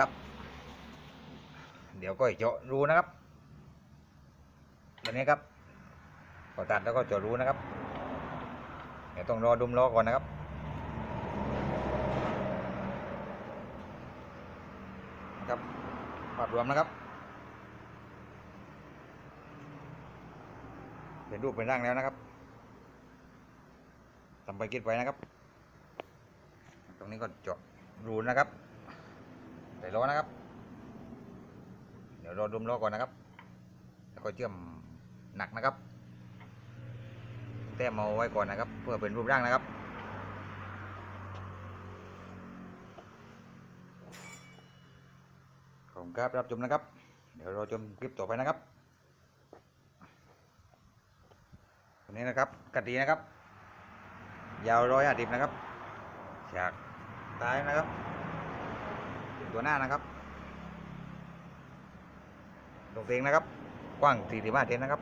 ครับ เดี๋ยวก็เจาะรูนะครับตัวนี้ครับพอตัดแล้วก็เจาะรูนะครับ เดี๋ยวต้องรอดุมล้อก่อนนะครับครับภาพรวมนะครับ เป็นรูปเป็นร่างแล้วนะครับทำไปคิดไว้นะครับ ตรงนี้ก็เจาะรูนะครับ ส่ล้อนะครับ เดี๋ยวรอดุมล้อก่อนนะครับ แล้วก็เชื่อมหนักนะครับ แต้มเอาไว้ก่อนนะครับ เพื่อเป็นรูปร่างนะครับขอบคุณครับรับชมนะครับ เดี๋ยวเราชมคลิปต่อไปนะครับวันนี้นะครับกะตีนะครับ ยาวร้อยห้าสิบนะครับฉากท้ายนะครับ ตัวหน้านะครับตรงเตงนะครับ กว้างสี่สิบห้าเซนนะครับ